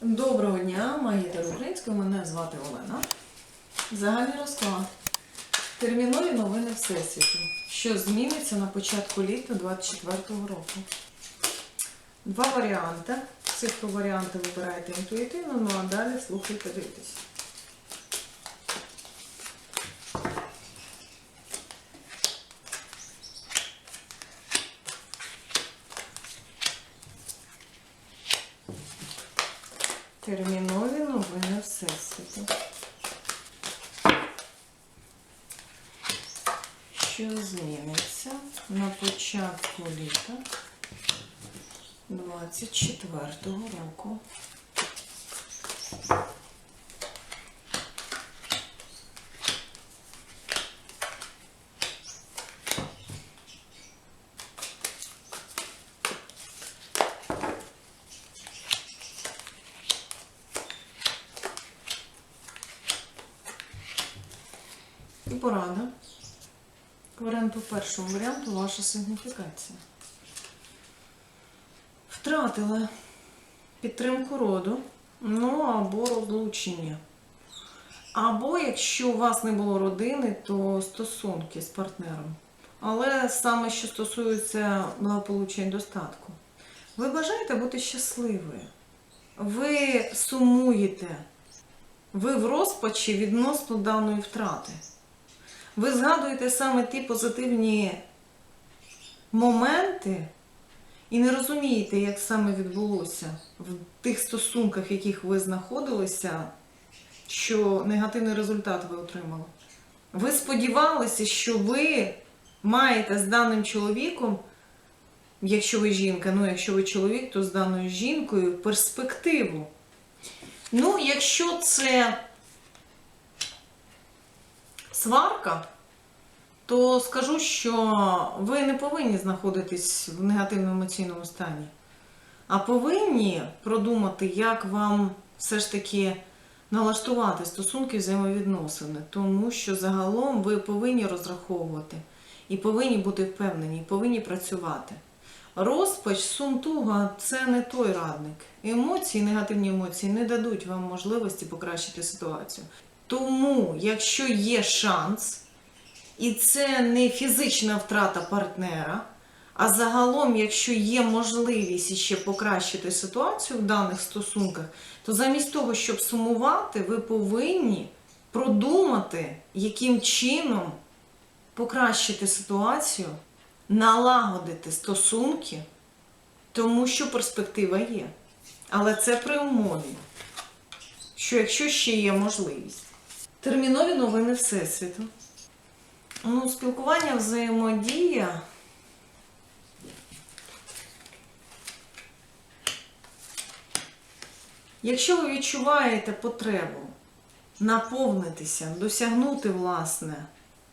Доброго дня, магітер українською, мене звати Олена. Загальний розклад. Термінові новини Всесвіту. Що зміниться на початку літа 24-го року. Два варіанти. Цифру варіанти вибирайте інтуїтивно, ну а далі слухайте, дивитесь. Термінові новини Всесвіту. Що зміниться на початку літа 24-го року? І порада. К варіанту першому варіанту ваша сигніфікація. Втратила підтримку роду, ну або розлучення. Або якщо у вас не було родини, то стосунки з партнером. Але саме що стосується благополуччя і достатку. Ви бажаєте бути щасливою. Ви сумуєте. Ви в розпачі відносно даної втрати. Ви згадуєте саме ті позитивні моменти і не розумієте, як саме відбулося в тих стосунках, в яких ви знаходилися, що негативний результат ви отримали. Ви сподівалися, що ви маєте з даним чоловіком, якщо ви жінка, ну якщо ви чоловік, то з даною жінкою перспективу. Ну, якщо це сварка, то скажу, що ви не повинні знаходитись в негативному емоційному стані, а повинні продумати, як вам все ж таки налаштувати стосунки взаємовідносини, тому що загалом ви повинні розраховувати і повинні бути впевнені, і повинні працювати. Розпач, сум, туга – це не той радник. Емоції, негативні емоції не дадуть вам можливості покращити ситуацію. Тому, якщо є шанс, і це не фізична втрата партнера, а загалом, якщо є можливість ще покращити ситуацію в даних стосунках, то замість того, щоб сумувати, ви повинні продумати, яким чином покращити ситуацію, налагодити стосунки, тому що перспектива є. Але це при умові, що якщо ще є можливість. Термінові новини Всесвіту. Ну, спілкування, взаємодія. Якщо ви відчуваєте потребу наповнитися, досягнути власне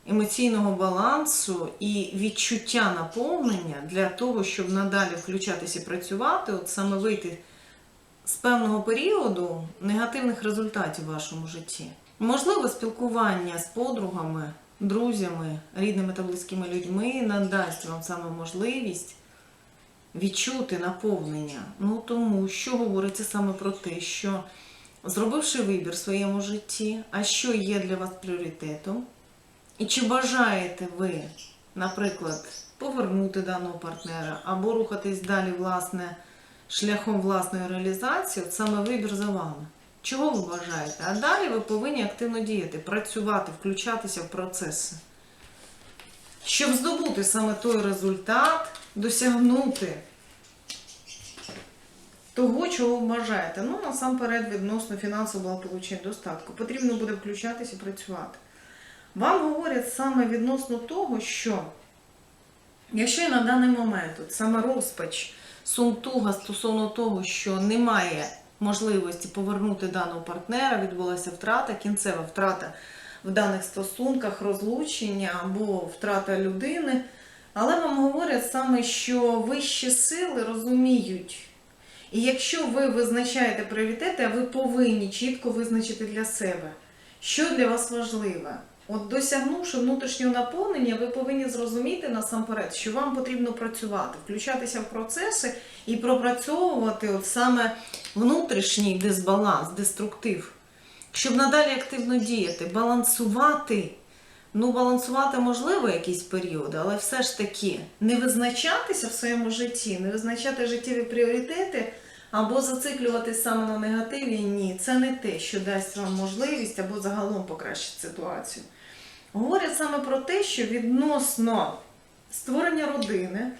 емоційного балансу і відчуття наповнення для того, щоб надалі включатися і працювати, от саме вийти з певного періоду негативних результатів в вашому житті. Можливо, спілкування з подругами, друзями, рідними та близькими людьми надасть вам саме можливість відчути наповнення. Ну тому що говориться саме про те, що зробивши вибір в своєму житті, а що є для вас пріоритетом, і чи бажаєте ви, наприклад, повернути даного партнера або рухатись далі, власне, шляхом власної реалізації, от саме вибір за вами. Чого ви бажаєте? А далі ви повинні активно діяти, працювати, включатися в процеси. Щоб здобути саме той результат, досягнути того, чого ви бажаєте. Ну, насамперед, відносно фінансового благополуччя і достатку. Потрібно буде включатися і працювати. Вам говорять саме відносно того, що якщо і на даний момент от саме розпач, сумтуга стосовно того, що немає можливості повернути даного партнера, відбулася втрата, кінцева втрата в даних стосунках, розлучення або втрата людини. Але вам говорять саме, що вищі сили розуміють. І якщо ви визначаєте пріоритети, ви повинні чітко визначити для себе, що для вас важливе. От досягнувши внутрішнього наповнення, ви повинні зрозуміти насамперед, що вам потрібно працювати, включатися в процеси і пропрацьовувати от саме внутрішній дисбаланс, деструктив, щоб надалі активно діяти, балансувати. Ну, балансувати можливо якісь періоди, але все ж таки не визначатися в своєму житті, не визначати життєві пріоритети або зациклюватись саме на негативі. Ні, це не те, що дасть вам можливість або загалом покращить ситуацію. Говорять саме про те, що відносно створення родини,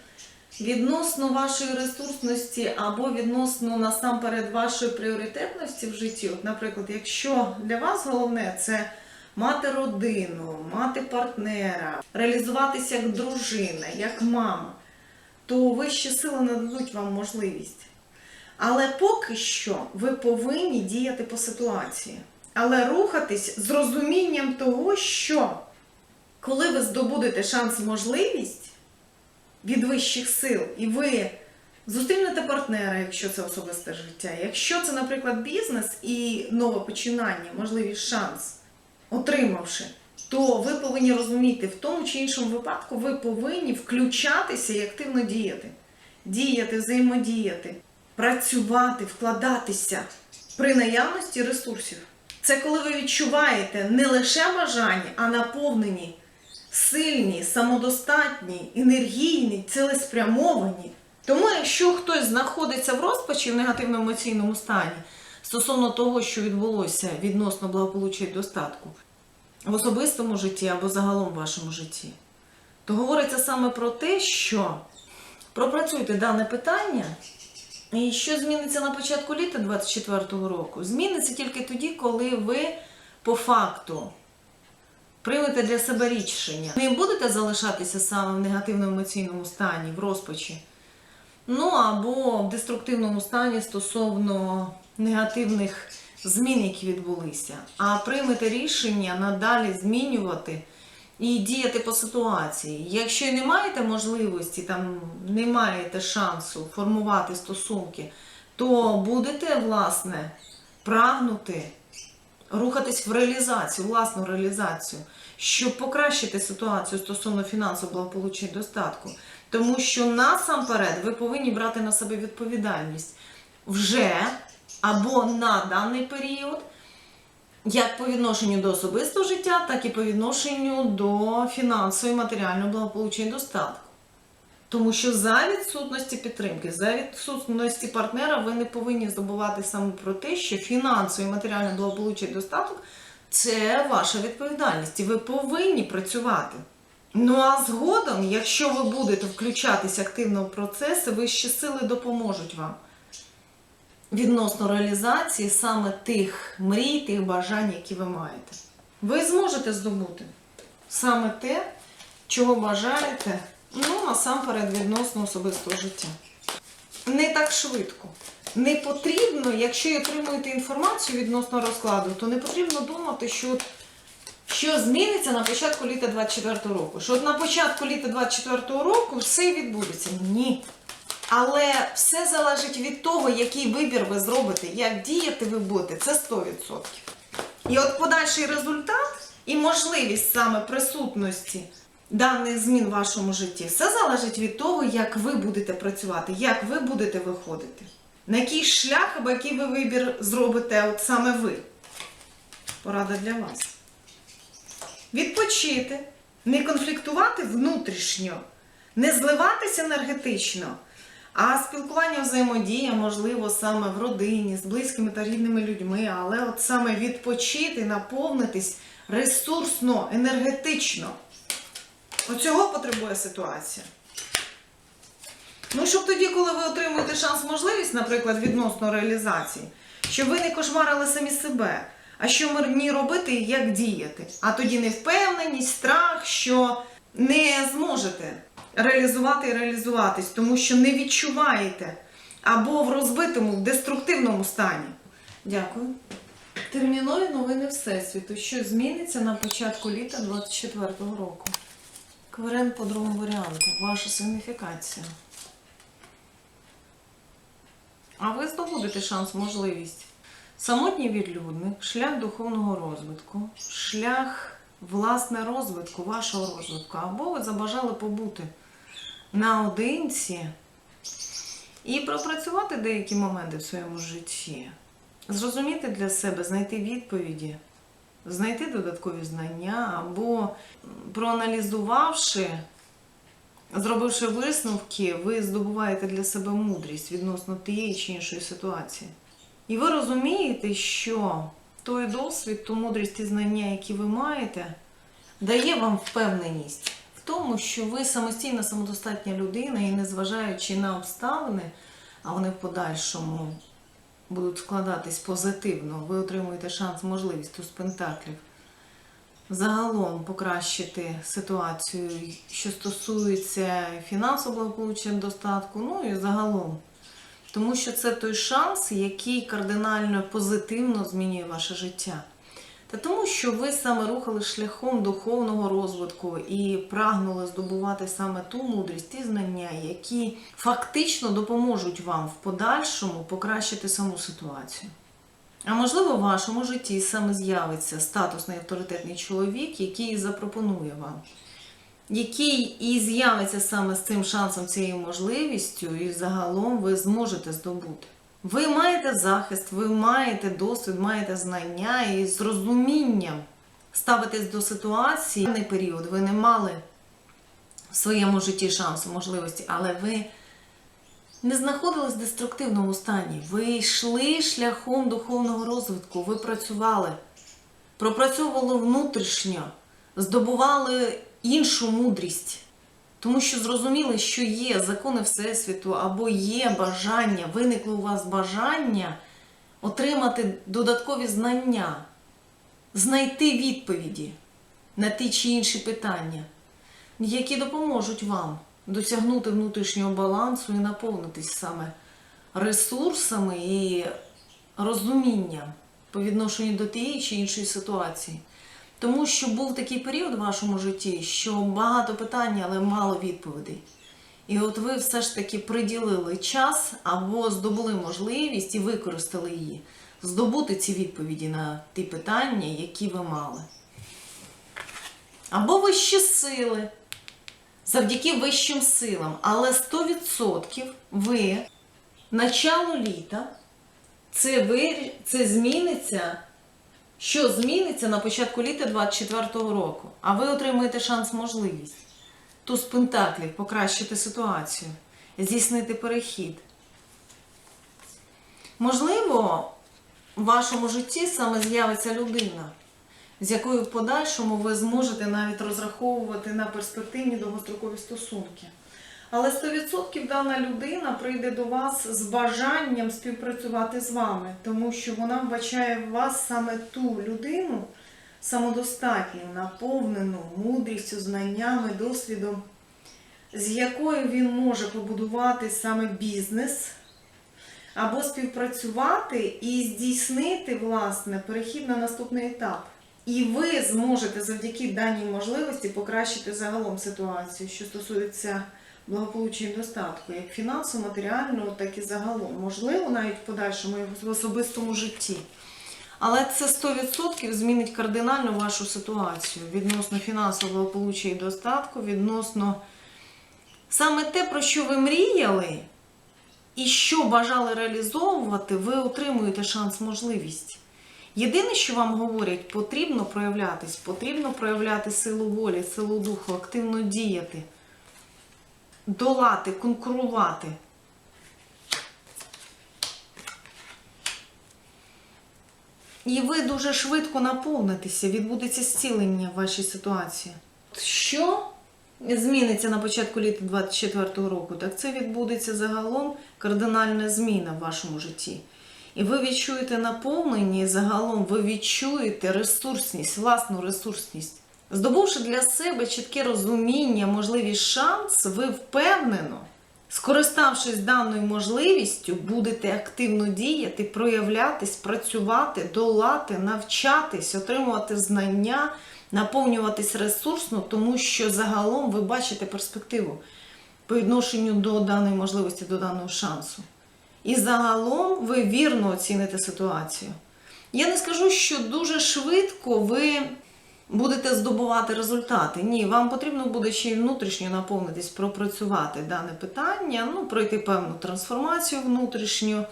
відносно вашої ресурсності або відносно насамперед вашої пріоритетності в житті. От, наприклад, якщо для вас головне це мати родину, мати партнера, реалізуватися як дружина, як мама, то вищі сили нададуть вам можливість. Але поки що ви повинні діяти по ситуації. Але рухатись з розумінням того, що коли ви здобудете шанс можливість від вищих сил, і ви зустрінете партнера, якщо це особисте життя, якщо це, наприклад, бізнес і нове починання, можливість шанс, отримавши, то ви повинні розуміти, в тому чи іншому випадку ви повинні включатися і активно діяти. Діяти, взаємодіяти, працювати, вкладатися при наявності ресурсів. Це коли ви відчуваєте не лише бажання, а наповнені, сильні, самодостатні, енергійні, цілеспрямовані. Тому, якщо хтось знаходиться в розпачі в негативному емоційному стані стосовно того, що відбулося відносно благополуччя і достатку в особистому житті або загалом в вашому житті, то говориться саме про те, що пропрацюйте дане питання. І що зміниться на початку літа 24-го року? Зміниться тільки тоді, коли ви по факту приймете для себе рішення. Не будете залишатися саме в негативному емоційному стані, в розпачі, ну або в деструктивному стані стосовно негативних змін, які відбулися, а приймете рішення надалі змінювати і діяти по ситуації. Якщо не маєте можливості, там не маєте шансу формувати стосунки, то будете, власне, прагнути рухатись в реалізацію, власну реалізацію, щоб покращити ситуацію стосовно фінансового благополуччя і достатку. Тому що насамперед ви повинні брати на себе відповідальність вже або на даний період, як по відношенню до особистого життя, так і по відношенню до фінансового і матеріального благополуччя і достатку. Тому що за відсутності підтримки, за відсутності партнера, ви не повинні забувати саме про те, що фінансове і матеріальне благополуччя і достаток це ваша відповідальність, і ви повинні працювати. Ну а згодом, якщо ви будете включатись активно в процеси, вищі сили допоможуть вам відносно реалізації саме тих мрій, тих бажань, які ви маєте. Ви зможете здобути саме те, чого бажаєте, ну, насамперед, відносно особистого життя. Не так швидко. Не потрібно, якщо отримуєте інформацію відносно розкладу, то не потрібно думати, що, що зміниться на початку літа 24 року. Що от на початку літа 24 року все відбудеться. Ні. Але все залежить від того, який вибір ви зробите, як діяти ви будете, це 100%. І от подальший результат і можливість саме присутності даних змін в вашому житті, все залежить від того, як ви будете працювати, як ви будете виходити. На який шлях або який ви вибір зробите от саме ви. Порада для вас. Відпочити, не конфліктувати внутрішньо, не зливатися енергетично. А спілкування взаємодія, можливо, саме в родині, з близькими та рідними людьми, але от саме відпочити, наповнитись ресурсно, енергетично. Оцього потребує ситуація. Ну, щоб тоді, коли ви отримуєте шанс, можливість, наприклад, відносно реалізації, щоб ви не кошмарили самі себе, а що мені робити і як діяти. А тоді невпевненість, страх, що не зможете реалізувати і реалізуватись, тому що не відчуваєте або в розбитому, в деструктивному стані. Дякую. Термінові новини Всесвіту. Що зміниться на початку літа 24-го року? Кварен по другому варіанту. Ваша сигніфікація. А ви здобудете шанс, можливість. Самотній відлюдник, шлях духовного розвитку, шлях власне розвитку, вашого розвитку, або ви забажали побути наодинці і пропрацювати деякі моменти в своєму житті, зрозуміти для себе, знайти відповіді, знайти додаткові знання, або проаналізувавши, зробивши висновки, ви здобуваєте для себе мудрість відносно тієї чи іншої ситуації. І ви розумієте, що той досвід, ту мудрість і знання, які ви маєте, дає вам впевненість тому, що ви самостійна, самодостатня людина, і незважаючи на обставини, а вони в подальшому будуть складатись позитивно, ви отримуєте шанс, можливість туз пентаклів загалом покращити ситуацію, що стосується фінансового благополуччя достатку, ну і загалом. Тому що це той шанс, який кардинально позитивно змінює ваше життя. Та тому, що ви саме рухали шляхом духовного розвитку і прагнули здобувати саме ту мудрість, ті знання, які фактично допоможуть вам в подальшому покращити саму ситуацію. А можливо, в вашому житті саме з'явиться статусний авторитетний чоловік, який запропонує вам який і з'явиться саме з цим шансом, цією можливістю, і загалом ви зможете здобути. Ви маєте захист, ви маєте досвід, маєте знання і з розумінням ставитесь до ситуації. В період ви не мали в своєму житті шансу, можливості, але ви не знаходились в деструктивному стані. Ви йшли шляхом духовного розвитку, ви працювали, пропрацьовували внутрішньо, здобували іншу мудрість. Тому що зрозуміли, що є закони Всесвіту або є бажання, виникло у вас бажання отримати додаткові знання, знайти відповіді на ті чи інші питання, які допоможуть вам досягнути внутрішнього балансу і наповнитись саме ресурсами і розумінням по відношенню до тієї чи іншої ситуації. Тому що був такий період в вашому житті, що багато питань, але мало відповідей. І от ви все ж таки приділили час або здобули можливість і використали її, здобути ці відповіді на ті питання, які ви мали. Або вищі сили, завдяки вищим силам, але 100% ви начало літа, це, ви, це зміниться що зміниться на початку літа 24-го року, а ви отримаєте шанс можливість туз пентаклів покращити ситуацію, здійснити перехід. Можливо, в вашому житті саме з'явиться людина, з якою в подальшому ви зможете навіть розраховувати на перспективні довгострокові стосунки. Але 100% дана людина прийде до вас з бажанням співпрацювати з вами, тому що вона вбачає в вас саме ту людину самодостатню, наповнену мудрістю, знаннями, досвідом, з якою він може побудувати саме бізнес, або співпрацювати і здійснити власне перехід на наступний етап. І ви зможете завдяки даній можливості покращити загалом ситуацію, що стосується благополуччя і достатку, як фінансово, матеріально, так і загалом. Можливо, навіть в подальшому в особистому житті. Але це 100% змінить кардинально вашу ситуацію відносно фінансового благополуччя і достатку, відносно саме те, про що ви мріяли, і що бажали реалізовувати, ви отримуєте шанс, можливість. Єдине, що вам говорять, потрібно проявлятись, потрібно проявляти силу волі, силу духу, активно діяти долати, конкурувати. І ви дуже швидко наповнитеся, відбудеться зцілення в вашій ситуації. Що зміниться на початку літа 24 року? Так це відбудеться загалом кардинальна зміна в вашому житті. І ви відчуєте наповнення, і загалом ви відчуєте ресурсність, власну ресурсність. Здобувши для себе чітке розуміння, можливість шанс, ви впевнено, скориставшись даною можливістю, будете активно діяти, проявлятись, працювати, долати, навчатись, отримувати знання, наповнюватись ресурсно, тому що загалом ви бачите перспективу по відношенню до даної можливості, до даного шансу. І загалом ви вірно оціните ситуацію. Я не скажу, що дуже швидко ви будете здобувати результати. Ні, вам потрібно буде ще й внутрішньо наповнитись, пропрацювати дане питання, ну, пройти певну трансформацію внутрішню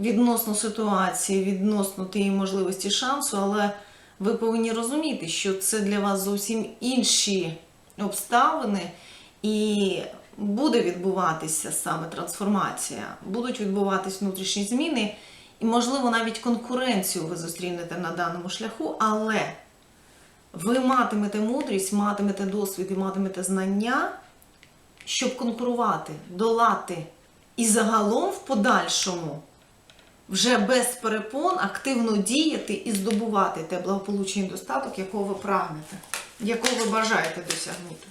відносно ситуації, відносно тієї можливості шансу, але ви повинні розуміти, що це для вас зовсім інші обставини, і буде відбуватися саме трансформація, будуть відбуватись внутрішні зміни, і, можливо, навіть конкуренцію ви зустрінете на даному шляху, але ви матимете мудрість, матимете досвід і матимете знання, щоб конкурувати, долати і загалом в подальшому вже без перепон активно діяти і здобувати те благополуччя і достаток, якого ви прагнете, якого ви бажаєте досягнути.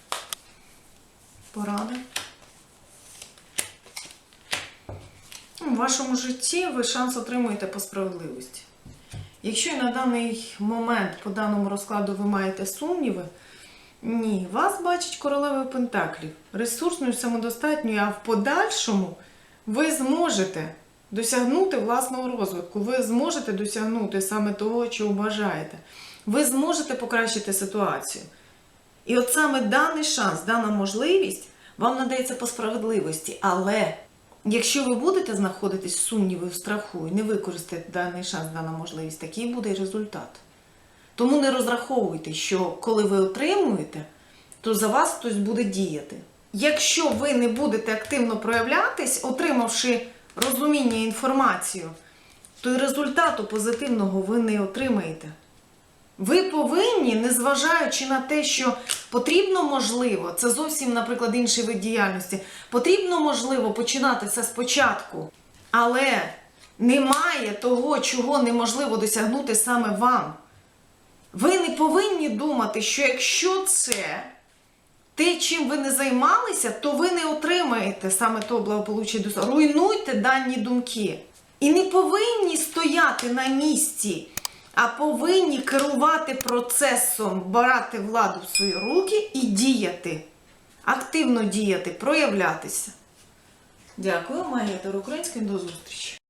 Поради. У вашому житті ви шанс отримуєте по справедливості. Якщо на даний момент по даному розкладу ви маєте сумніви, ні, вас бачить королева Пентаклів, ресурсною, самодостатньою, а в подальшому ви зможете досягнути власного розвитку, ви зможете досягнути саме того, чого бажаєте. Ви зможете покращити ситуацію. І от саме даний шанс, дана можливість вам надається по справедливості. Але якщо ви будете знаходитись сумніві, в страху і не використаєте даний шанс, дану можливість, такий буде і результат. Тому не розраховуйте, що коли ви отримуєте, то за вас хтось буде діяти. Якщо ви не будете активно проявлятись, отримавши розуміння інформацію, то і результату позитивного ви не отримаєте. Ви повинні, незважаючи на те, що потрібно можливо, це зовсім, наприклад, інший вид діяльності, потрібно можливо починати це спочатку, але немає того, чого неможливо досягнути саме вам. Ви не повинні думати, що якщо це те, чим ви не займалися, то ви не отримаєте саме того благополуччя. Руйнуйте дані думки. І не повинні стояти на місці, а повинні керувати процесом, брати владу в свої руки і діяти. Активно діяти, проявлятися. Дякую, Марія Українська. До зустрічі.